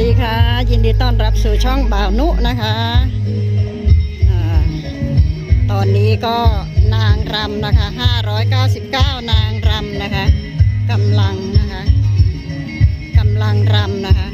ดีค่ะ ยินดีต้อนรับสู่ช่องบ่าวนุนะคะอะตอนนี้ก็นางรำนะคะ 599 นางรำนะคะกำลังนะคะกำลังรำนะคะ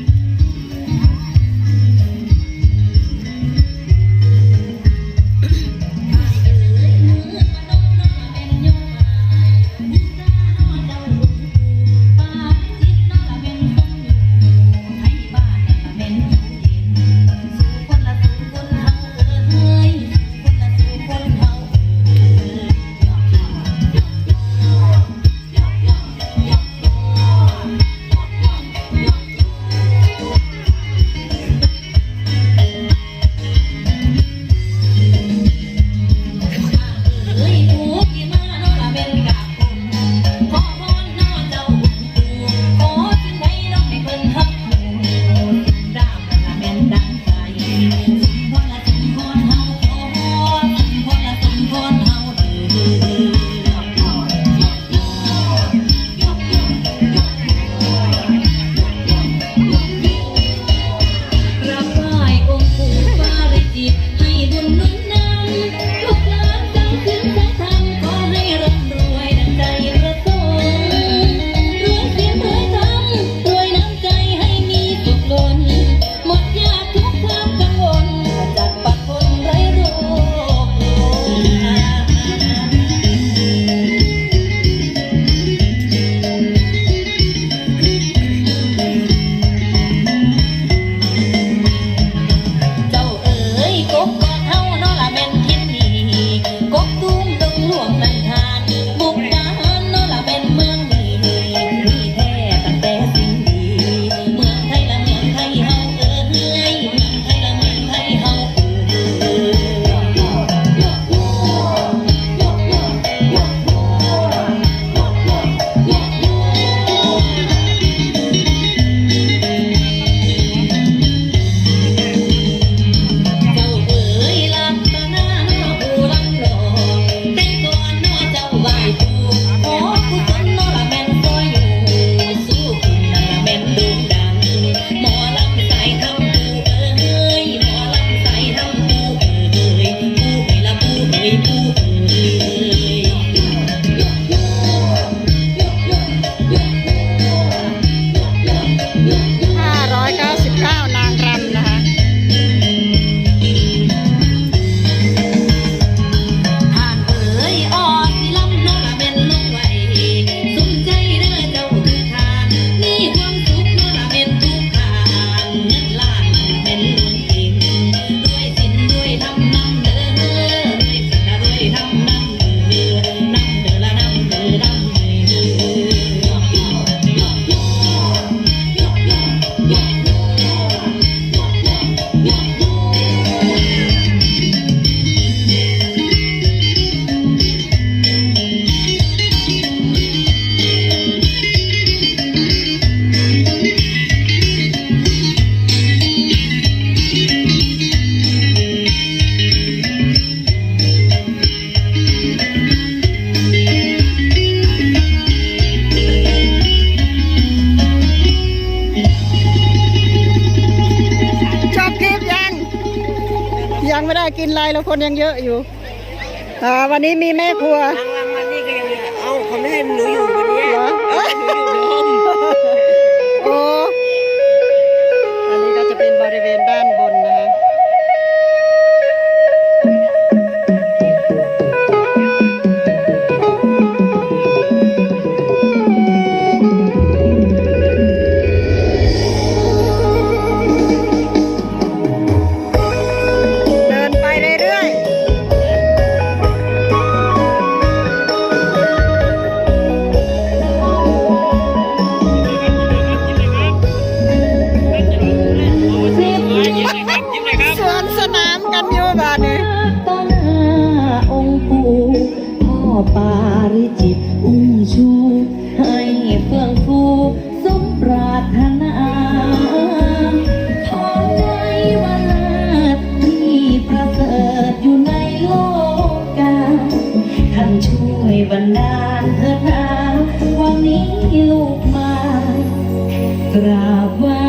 ยังไม่ได้กินอะไรเราคนยังเยอะอยู่อ่าวันนี้มีแม่ครัว ลังลันนี่ก็ยังเอาเขาไม่ให้หนูอยู่ ยจิตอุ้มชู ให้เฟื่องฟูสมปรารถนาพอใจวาเะมีประเสริฐอยู่ในโลกกาท่นช่วยบันดาลเถิดนาวันนี้ลูกมากราบว่า